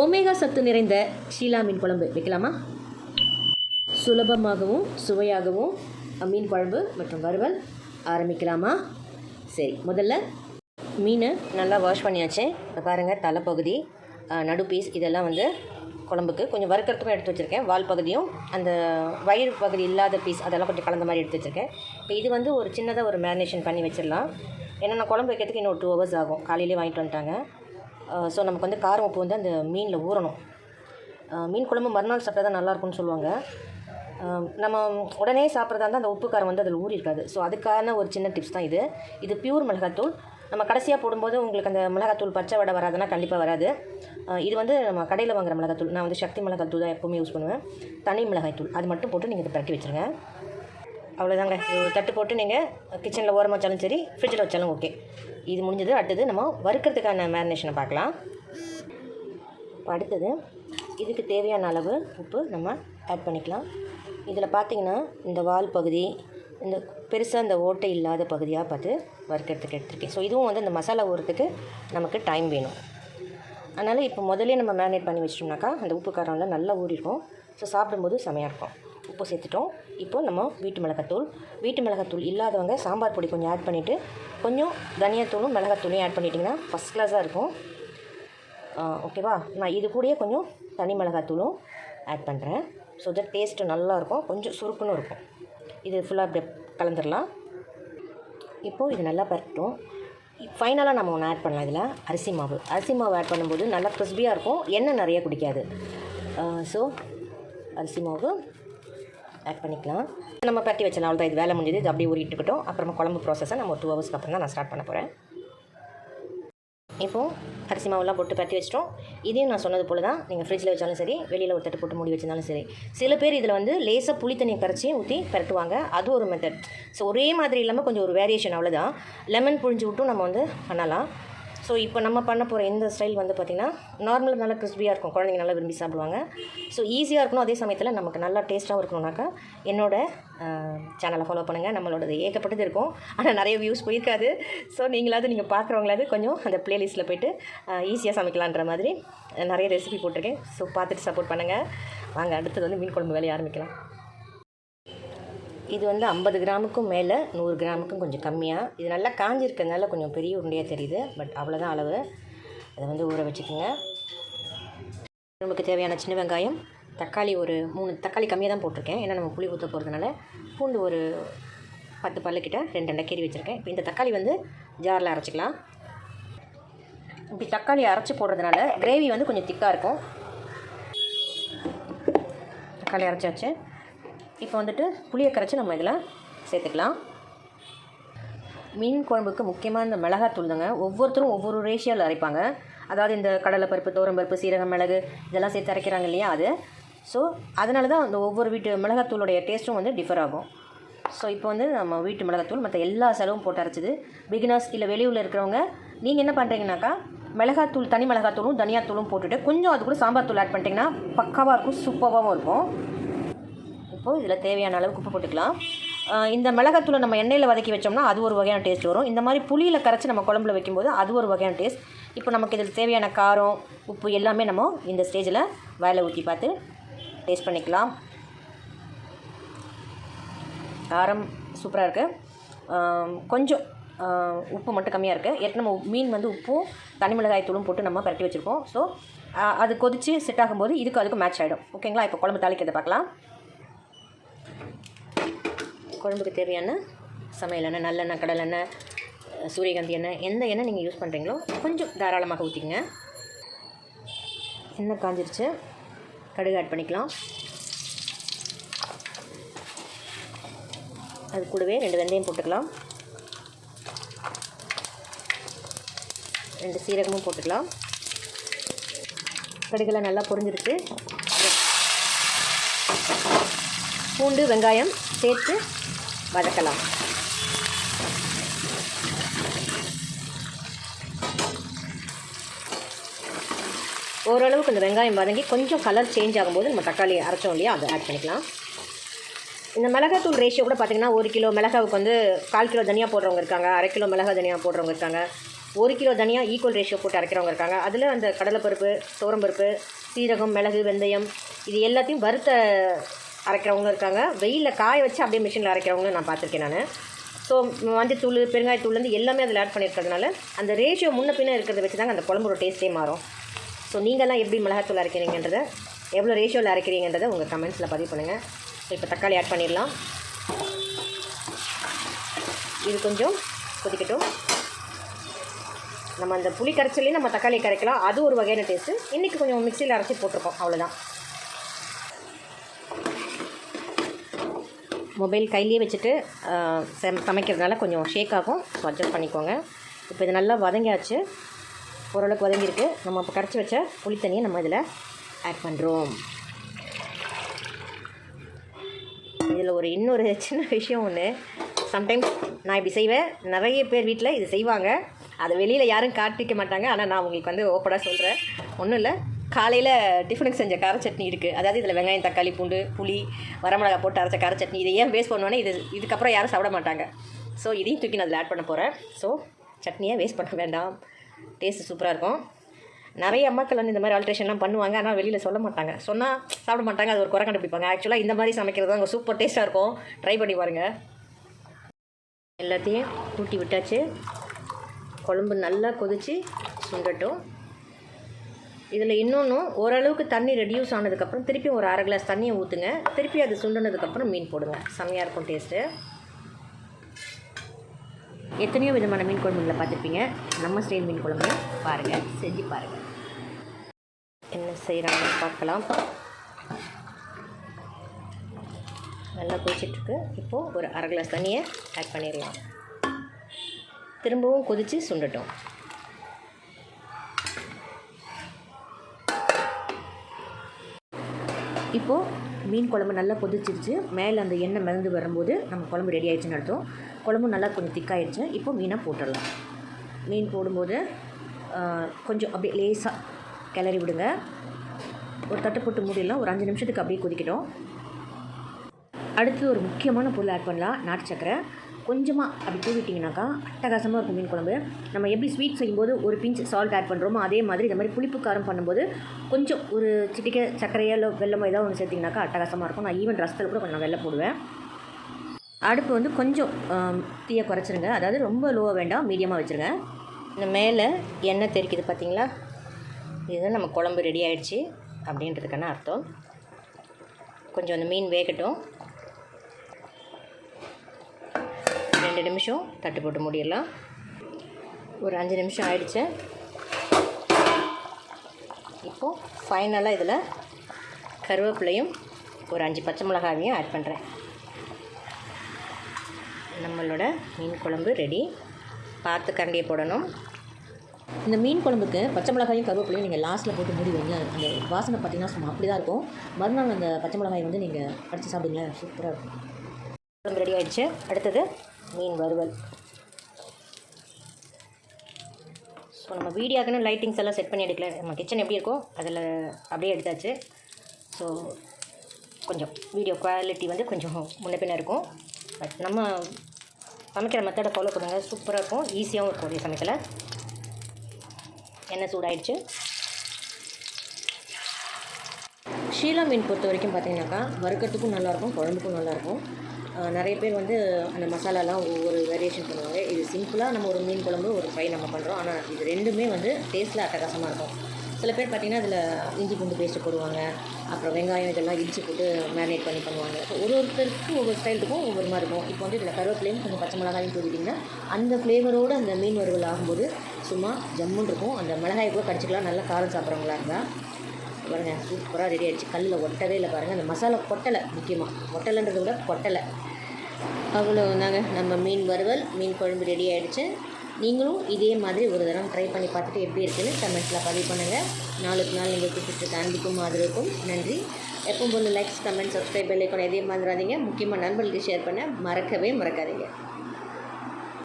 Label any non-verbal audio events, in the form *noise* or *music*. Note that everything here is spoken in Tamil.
ஒமேகா சத்து நிறைந்த ஷீலா மீன் குழம்பு வைக்கலாமா? சுலபமாகவும் சுவையாகவும் மீன் குழம்பு மற்றும் வறுவல் ஆரம்பிக்கலாமா? சரி முதல்ல மீனை நல்லா வாஷ் பண்ணியாச்சு. இப்போ பாருங்கள் தலைப்பகுதி நடு பீஸ் இதெல்லாம் வந்து குழம்புக்கு கொஞ்சம் வறுக்கிறதுக்கும் எடுத்து வச்சுருக்கேன். வால் பகுதியும் அந்த வயிறு பகுதி இல்லாத பீஸ் அதெல்லாம் கொஞ்சம் கலந்த மாதிரி எடுத்து வச்சுருக்கேன். இப்போ இது வந்து ஒரு சின்னதாக ஒரு மேரினேஷன் பண்ணி வச்சிடலாம். ஏன்னா நான் குழம்பு வைக்கிறதுக்கு இன்னும் ஒரு டூ ஹவர்ஸ் ஆகும். காலையிலே வாங்கிட்டு வந்துட்டாங்க. ஸோ நமக்கு வந்து காரம் உப்பு வந்து அந்த மீனில் ஊறணும். மீன் குழம்பு மறுநாள் சாப்பிட்டா தான் நல்லாயிருக்கும்னு சொல்லுவாங்க. நம்ம உடனே சாப்பிட்றதா இருந்தால் அந்த உப்பு காரம் வந்து அதில் ஊறி இருக்காது ஸோ அதுக்கான ஒரு சின்ன டிப்ஸ் தான் இது. இது பியூர் மிளகாத்தூள். நம்ம கடைசியாக போடும்போது உங்களுக்கு அந்த மிளகாத்தூள் பச்சை வடை வராதுன்னா கண்டிப்பாக வராது. இது வந்து நம்ம கடையில் வாங்குகிற மிளகாத்தூள். நான் வந்து சக்தி மிளகாத்தூள் தான் எப்போவுமே யூஸ் பண்ணுவேன். தனி மிளகாய்த்தூள். அது மட்டும் போட்டு நீங்கள் இதை பரட்டி வச்சுருங்க. அவ்வளோதாங்க இது ஒரு தட்டு போட்டு நீங்கள் கிச்சனில் ஓரமாக வச்சாலும் சரி ஃப்ரிட்ஜில் வச்சாலும் ஓகே இது முடிஞ்சது. அடுத்தது நம்ம வறுக்கிறதுக்கான மேரினேஷனை பார்க்கலாம். இப்போ அடுத்தது இதுக்கு தேவையான அளவு உப்பு நம்ம ஆட் பண்ணிக்கலாம். இதில் பார்த்தீங்கன்னா இந்த வால் பகுதி இந்த பெருசாக இந்த ஓட்டை இல்லாத பகுதியாக பார்த்து வறுக்கிறதுக்கு எடுத்துருக்கேன். ஸோ இதுவும் வந்து இந்த மசாலா ஊறுறதுக்கு நமக்கு டைம் வேணும். அதனால் இப்போ முதல்ல நம்ம மேரினேட் பண்ணி வச்சிட்டோம்னாக்கா அந்த உப்பு காரம்லாம் நல்லா ஊறிடும் ஸோ சாப்பிடும்போது செமையாக இருக்கும். உப்பு சேர்த்துட்டோம். இப்போ நம்ம வீட்டு மிளகாத்தூள். வீட்டு மிளகாத்தூள் இல்லாதவங்க சாம்பார் பொடி கொஞ்சம் ஆட் பண்ணிவிட்டு கொஞ்சம் தனியாத்தூளும் மிளகாத்தூளையும் ஆட் பண்ணிட்டிங்கன்னா ஃபஸ்ட் கிளாஸாக இருக்கும். ஓகேவா நான் இது கூடயே கொஞ்சம் தனி மிளகாத்தூளும் ஆட் பண்ணுறேன் ஸோ தட் டேஸ்ட்டு நல்லாயிருக்கும் கொஞ்சம் சுருக்குன்னு இருக்கும். இது ஃபுல்லாக அப்படியே கலந்துடலாம் இப்போது இது நல்லா பரட்டும் ஃபைனலாக நம்ம ஒன்று ஆட் பண்ணலாம் இதில். அரிசி மாவு. அரிசி மாவு ஆட் பண்ணும்போது நல்லா கிறிஸ்பியாக இருக்கும். எண்ணெய் நிறைய குடிக்காது. ஸோ அரிசி மாவு ஆட் பண்ணிக்கலாம். நம்ம பரட்டி வச்சலாம் அவ்வளோதான் இது வேலை முடிஞ்சது. இது அப்படியே ஊறிட்டுக்கிட்டோம் அப்புறமா குழம்பு ப்ராசஸை நம்ம ஒரு டூ ஹவர்ஸ்க்கு அப்புறம் தான் நான் ஸ்டார்ட் பண்ண போகிறேன் இப்போது அரிசி மாவுலாம் போட்டு பரட்டி வச்சிட்டோம். இதையும் நான் சொன்னது போல தான் நீங்கள் ஃப்ரிட்ஜில் வச்சாலும் சரி வெளியில் ஒரு தட்டு போட்டு மூடி வச்சிருந்தாலும் சரி. சில பேர் இதில் வந்து லேசாக புளி தண்ணியை கரைச்சி ஊற்றி பரட்டுவாங்க. அது ஒரு மெத்தட் ஸோ ஒரே மாதிரி இல்லாமல் கொஞ்சம் ஒரு வேரியேஷன் அவ்வளோதான் லெமன் புழிஞ்சு விட்டும் நம்ம வந்து பண்ணலாம். ஸோ இப்போ நம்ம பண்ண போகிற இந்த ஸ்டைல் வந்து பார்த்திங்கன்னா நார்மலாக நல்லா கிறிஸ்பியாக இருக்கும். குழந்தைங்க நல்லா விரும்பி சாப்பிடுவாங்க. ஸோ ஈஸியாக இருக்கணும். அதே சமயத்தில் நமக்கு நல்லா டேஸ்ட்டாகவும் இருக்கணும்னாக்கா என்னோட சேனலை ஃபாலோ பண்ணுங்கள் நம்மளோடது ஏகப்பட்டது இருக்கும். ஆனால் நிறைய வியூஸ் போயிருக்காது. ஸோ நீங்களாவது நீங்கள் பார்க்குறவங்களாவது கொஞ்சம் அந்த ப்ளேலிஸ்ட்டில் போய்ட்டு ஈஸியாக சமைக்கலான்ற மாதிரி நிறைய ரெசிபி போட்டிருக்கேன். ஸோ பார்த்துட்டு சப்போர்ட் பண்ணுங்கள் வாங்க அடுத்தது வந்து மீன் குழம்பு வேலையை ஆரம்பிக்கலாம். இது வந்து ஐம்பது கிராமுக்கும் மேலே நூறு கிராமுக்கும் கொஞ்சம் கம்மியாக இது நல்லா காஞ்சிருக்கிறதுனால கொஞ்சம் பெரிய உருண்டையாக தெரியுது பட் அவ்வளோதான் அளவு. அதை வந்து ஊற வச்சுக்கோங்க. நமக்கு தேவையான சின்ன வெங்காயம் தக்காளி ஒரு மூணு தக்காளி கம்மியாக தான் போட்டிருக்கேன். ஏன்னா நம்ம புளி ஊற்ற போகிறதுனால பூண்டு ஒரு பத்து பல்லுக்கிட்ட ரெண்டு ரெண்டை கீறி வச்சுருக்கேன். இப்போ இந்த தக்காளி வந்து ஜாரில் அரைச்சிக்கலாம். இப்படி தக்காளி அரைச்சி போடுறதுனால கிரேவி வந்து கொஞ்சம் திக்காக இருக்கும். தக்காளி அரைச்சாச்சு. இப்போ வந்துட்டு புளியை கரைச்சி நம்ம இதில் சேர்த்துக்கலாம். மீன் குழம்புக்கு முக்கியமாக இந்த மிளகாத்தூள் தாங்க. ஒவ்வொருத்தரும் ஒவ்வொரு ரேஷியோவில் அரைப்பாங்க. அதாவது இந்த கடலைப்பருப்பு பருப்பு சீரகம் மிளகு இதெல்லாம் சேர்த்து அரைக்கிறாங்க இல்லையா அது? ஸோ அதனால தான் அந்த ஒவ்வொரு வீட்டு மிளகாத்தூளுடைய டேஸ்ட்டும் வந்து டிஃபர் ஆகும். ஸோ இப்போ வந்து நம்ம வீட்டு மிளகாத்தூள் மற்ற எல்லா செலவும் போட்டு அரைச்சிது. பிகினர்ஸ் இல்லை வெளியூரில் இருக்கிறவங்க நீங்கள் என்ன பண்ணுறீங்கனாக்கா மிளகாத்தூள் தனி மிளகாத்தூளும் தனியாத்தூளும் போட்டுட்டு கொஞ்சம் அது கூட சாம்பார் தூள் ஆட் பண்ணிட்டீங்கன்னா பக்காவாக இருக்கும் சூப்பராகவும் இருக்கும். இப்போது இதில் தேவையான அளவுக்கு உப்பு போட்டுக்கலாம். இந்த மிளகாத்தூளை நம்ம எண்ணெயில் வதக்கி வச்சோம்னா அது ஒரு வகையான டேஸ்ட் வரும். இந்த மாதிரி புளியில் கரைச்சி நம்ம குழம்புல வைக்கும்போது அது ஒரு வகையான டேஸ்ட் இப்போ நமக்கு இதில் தேவையான காரம் உப்பு எல்லாமே நம்ம இந்த ஸ்டேஜில் வயலை ஊற்றி பார்த்து டேஸ்ட் பண்ணிக்கலாம். காரம் சூப்பராக இருக்குது கொஞ்சம் உப்பு மட்டும் கம்மியாக இருக்குது ஏற்கனவே நம்ம மீன் வந்து உப்பும் தனி மிளகாய் தூளும் போட்டு நம்ம பரட்டி வச்சுருப்போம் ஸோ அது கொதித்து செட் ஆகும்போது இதுக்கு அதுக்கு மேட்ச் ஆகிடும் ஓகேங்களா இப்போ குழம்பு தாளிக்கிறத பார்க்கலாம். குழம்புக்கு தேவையான சமையல் எண்ணெய் நல்லெண்ணெய் கடலெண்ணெய் எண்ணெய் சூரியகாந்தி எண்ணெய் எந்த எண்ணெய் நீங்கள் யூஸ் பண்ணுறீங்களோ கொஞ்சம் தாராளமாக ஊற்றிக்கங்க எண்ணெய் காஞ்சிருச்சு. கடுகு ஆட் பண்ணிக்கலாம். அது கூடவே ரெண்டு வெந்தயம் போட்டுக்கலாம். ரெண்டு சீரகமும் போட்டுக்கலாம். கடுகெல்லாம் நல்லா பொரிஞ்சிருக்கு பூண்டு வெங்காயம் சேர்த்து வதக்கலாம். ஓரளவுக்கு இந்த வெங்காயம் வதங்கி கொஞ்சம் கலர் சேஞ்ச் ஆகும்போது நம்ம தக்காளி அரைச்சோம் இல்லையா அதை ஆட் பண்ணிக்கலாம். இந்த மிளகாத்தூள் ரேஷியோ கூட பார்த்தீங்கன்னா ஒரு கிலோ மிளகாவுக்கு வந்து கால் கிலோ தனியாக போடுறவங்க இருக்காங்க அரை கிலோ மிளகா தனியாக போடுறவங்க இருக்காங்க ஒரு கிலோ தனியாக ஈக்குவல் ரேஷியோ போட்டு அரைக்கிறவங்க இருக்காங்க. அதில் அந்த கடலைப்பருப்பு துவரம்பருப்பு சீரகம் மிளகு வெந்தயம் இது எல்லாத்தையும் வறுத்த அரைக்கிறவங்க இருக்காங்க. வெயிலில் காய வச்சு அப்படியே மிஷினில் அரைக்கிறவங்களும் நான் பார்த்துருக்கேன் நான். ஸோ மஞ்சத்தூள் பெருங்காயத்தூள்லேருந்து எல்லாமே அதில் ஆட் பண்ணியிருக்கிறதுனால அந்த ரேஷியோ முன்ன பின்ன இருக்கிறத வச்சு தாங்க அந்த குழம்போட டேஸ்ட்டே மாறும். ஸோ நீங்கள்லாம் எப்படி மிளகாத்தூள் அரைக்கிறீங்கன்றதை எவ்வளோ ரேஷியோவில் அரைக்கிறீங்கன்றதை உங்கள் கமெண்ட்ஸில் பதிவு பண்ணுங்கள் ஸோ இப்போ தக்காளி ஆட் பண்ணிடலாம். இது கொஞ்சம் கொதிக்கட்டும். நம்ம அந்த புளி கரைச்சலையும் நம்ம தக்காளி கரைக்கலாம். அது ஒரு வகையான டேஸ்ட்டு இன்றைக்கி கொஞ்சம் மிக்சியில் அரைச்சி போட்டிருக்கோம். அவ்வளோதான் மொபைல் கையிலேயே வச்சுட்டு சம- சமைக்கிறதுனால கொஞ்சம் ஷேக் ஆகும். ஸோ அட்ஜஸ்ட் பண்ணிக்கோங்க. இப்போ இது நல்லா வதங்கியாச்சு. ஓரளவுக்கு வதங்கியிருக்கு. நம்ம இப்போ கரைச்சி வச்ச புளி தண்ணியை நம்ம இதில் ஆட் பண்ணுறோம் இதில் ஒரு இன்னொரு *laughs* சின்ன விஷயம் ஒன்று சம்டைம்ஸ் நான் இப்படி செய்வேன். நிறைய பேர் வீட்டில் இது செய்வாங்க. அதை வெளியில் யாரும் காட்டிக்க மாட்டாங்க. ஆனால் நான் உங்களுக்கு வந்து ஓப்பனாக சொல்கிறேன் ஒன்றும் இல்லை. காலையில் டிஃபனுக்கு செஞ்ச கார சட்னி இருக்குது அதாவது இதில் வெங்காயம் தக்காளி பூண்டு புளி வரமிளகா போட்டு அரைச்ச கார சட்னி. இதை ஏன் வேஸ்ட் பண்ணுவோன்னே இது இதுக்கப்புறம் யாரும் சாப்பிட மாட்டாங்க. ஸோ இதையும் தூக்கி நான் அதில் ஆட் பண்ண போகிறேன் ஸோ சட்னியை வேஸ்ட் பண்ண வேண்டாம். டேஸ்ட்டு சூப்பராக இருக்கும். நிறைய அம்மாக்கள் வந்து இந்த மாதிரி ஆல்ட்ரேஷன்லாம் பண்ணுவாங்க. ஆனால் வெளியில் சொல்ல மாட்டாங்க. சொன்னால் சாப்பிட மாட்டாங்க. அது ஒரு குறை கண்டுபிடிப்பாங்க. ஆக்சுவலாக இந்த மாதிரி சமைக்கிறது தான் சூப்பர் டேஸ்ட்டாக இருக்கும். ட்ரை பண்ணி பாருங்கள் எல்லாத்தையும் கூட்டி விட்டாச்சு. குழம்பு நல்லா கொதித்து சுண்டட்டும். இதில் இன்னொன்றும் ஓரளவுக்கு தண்ணி ரெடியூஸ் ஆனதுக்கப்புறம் திருப்பி ஒரு அரை கிளாஸ் தண்ணியை ஊற்றுங்க திருப்பி அது சுண்டுனதுக்கப்புறம் மீன் போடுங்க. செம்மையாக இருக்கும் டேஸ்ட்டு எத்தனையோ விதமான மீன் குழம்புகளை பார்த்துருப்பீங்க. நம்ம ஸ்டைல் மீன் குழம்பு. பாருங்கள் செஞ்சு பாருங்கள் என்ன செய்கிறாங்கன்னு பார்க்கலாம். நல்லா கொதிச்சிட்ருக்கு. இப்போது ஒரு அரை கிளாஸ் தண்ணியை ஆட் பண்ணிடலாம். திரும்பவும் கொதித்து சுண்டட்டும். இப்போது மீன் குழம்பு நல்லா கொதிச்சிருச்சு. மேலே அந்த எண்ணெய் மிதந்து வரும்போது நம்ம குழம்பு ரெடி ஆகிடுச்சுன்னு அர்த்தம். குழம்பு நல்லா கொஞ்சம் திக்காயிடுச்சு இப்போ மீனை போட்டுடலாம். மீன் போடும்போது கொஞ்சம் அப்படியே லேசாக கிளறி விடுங்க. ஒரு தட்டு போட்டு மூடிடலாம். ஒரு அஞ்சு நிமிஷத்துக்கு அப்படியே கொதிக்கட்டும். அடுத்து ஒரு முக்கியமான பொருள் ஆட் பண்ணலாம். நாட்டு சக்கரை கொஞ்சமாக அப்படி தூவிட்டிங்கனாக்கா அட்டகாசமாக இருக்கும் மீன் குழம்பு. நம்ம எப்படி ஸ்வீட் செய்யும்போது ஒரு பிஞ்ச் சால்ட் ஆட் பண்ணுறோமோ அதே மாதிரி இந்த மாதிரி புளிப்பு காரம் பண்ணும்போது கொஞ்சம் ஒரு சிட்டிக்க சர்க்கரையோ இல்லை வெள்ளமோ ஏதாவது ஒன்று சேர்த்திங்கனாக்கா அட்டகாசமாக இருக்கும். நான் ஈவன் ரசத்தில் கூட கொஞ்சம் வெள்ளை போடுவேன். அடுப்பு வந்து கொஞ்சம் தீயை குறைச்சிருங்க. அதாவது ரொம்ப லோவாக வேண்டாம் மீடியமாக வச்சுருங்க. இந்த மேலே எண்ணெய் தெரிக்குது பார்த்தீங்களா இதுதான் நம்ம குழம்பு ரெடி ஆகிடுச்சி அப்படின்றதுக்கான அர்த்தம். கொஞ்சம் அந்த மீன் வேகட்டும். ரெண்டு நிமிஷம் தட்டு போட்டு முடியலாம் ஒரு அஞ்சு நிமிஷம் ஆயிடுச்சு. இப்போது ஃபைனலாக இதில் கருவேப்பிலையும் ஒரு அஞ்சு பச்சை மிளகாவையும் ஆட் பண்ணுறேன் நம்மளோட மீன் குழம்பு ரெடி பார்த்து கரண்டியை போடணும். இந்த மீன் குழம்புக்கு பச்சை மிளகாயும் கருவேப்பிலையும் நீங்கள் லாஸ்ட்டில் போட்டு மூடி வைங்க. அந்த வாசனை பார்த்தீங்கன்னா சும்மா அப்படி தான் இருக்கும். மறுநாள் அந்த பச்சை மிளகாய் வந்து நீங்கள் அடித்து சாப்பிடுங்க சூப்பராக இருக்கும். குழம்பு ரெடி ஆகிடுச்சு அடுத்தது மீன் வறுவல் ஸோ நம்ம வீடியோக்குன்னு லைட்டிங்ஸ் எல்லாம் செட் பண்ணி எடுக்கல. நம்ம கிச்சன் எப்படி இருக்கோ அதில் அப்படியே எடுத்தாச்சு. ஸோ கொஞ்சம் வீடியோ குவாலிட்டி வந்து கொஞ்சம் முன்ன பின்ன இருக்கும். பட் நம்ம சமைக்கிற மெத்தடை ஃபாலோ பண்ணுங்கள் சூப்பராக இருக்கும். ஈஸியாகவும் இருக்கும் அதே சமைக்கல எண்ணெய் சூடாயிடுச்சு. ஷீலா மீன் பொறுத்த வரைக்கும் பார்த்தீங்கன்னாக்கா வறுக்கிறதுக்கும் நல்லாயிருக்கும் குழம்புக்கும் நல்லாயிருக்கும் நிறைய பேர் வந்து அந்த மசாலாலாம் ஒவ்வொரு வேரியேஷன் பண்ணுவாங்க. இது சிம்பிளாக நம்ம ஒரு மீன் குழம்பு ஒரு ஃப்ரை நம்ம பண்ணுறோம் ஆனால் இது ரெண்டுமே வந்து டேஸ்ட்டில் அட்டகாசமாக இருக்கும். சில பேர் பார்த்திங்கன்னா அதில் இஞ்சி பூண்டு பேஸ்ட்டு போடுவாங்க. அப்புறம் வெங்காயம் இதெல்லாம் இஞ்சி போட்டு மேரினேட் பண்ணி பண்ணுவாங்க. ஒரு ஒருத்தருக்கு ஒவ்வொரு ஸ்டைல் இருக்கும் ஒவ்வொரு மாதிரி இருக்கும். இப்போ வந்து இதில் கருவேப்பிலையும் கொஞ்சம் பச்சை மிளகாயும் தூக்கிட்டிங்கன்னா அந்த ஃப்ளேவரோடு அந்த மீன் வறுவல் ஆகும்போது சும்மா ஜம்முன்னு இருக்கும். அந்த மிளகாயை கூட கடிச்சிக்கலாம். நல்லா காரம் சாப்பிட்றவங்களா இருந்தால் பாருங்கள் சூப்பராக ரெடி ஆகிடுச்சு கல்லில் ஒட்டவே இல்லை பாருங்கள் அந்த மசாலா கொட்டலை முக்கியமாக ஒட்டலைன்றதை விட கொட்டலை. அவ்வளோ தாங்க நம்ம மீன் வறுவல் மீன் குழம்பு ரெடி ஆகிடுச்சு நீங்களும் இதே மாதிரி ஒரு தரம் ட்ரை பண்ணி பார்த்துட்டு எப்படி இருக்குன்னு கமெண்ட்ஸில் பதிவு பண்ணுங்கள் நாளுக்கு நாள் நீங்கள் கொடுத்துட்டு அன்புக்கும் ஆதரவுக்கும் நன்றி. எப்பவும் போல லைக்ஸ் கமெண்ட் சப்ஸ்கிரைப் பெல்லைக்கணும் எதையும் மறந்துடாதீங்க முக்கியமாக நண்பர்களுக்கு ஷேர் பண்ண மறக்கவே மறக்காதீங்க.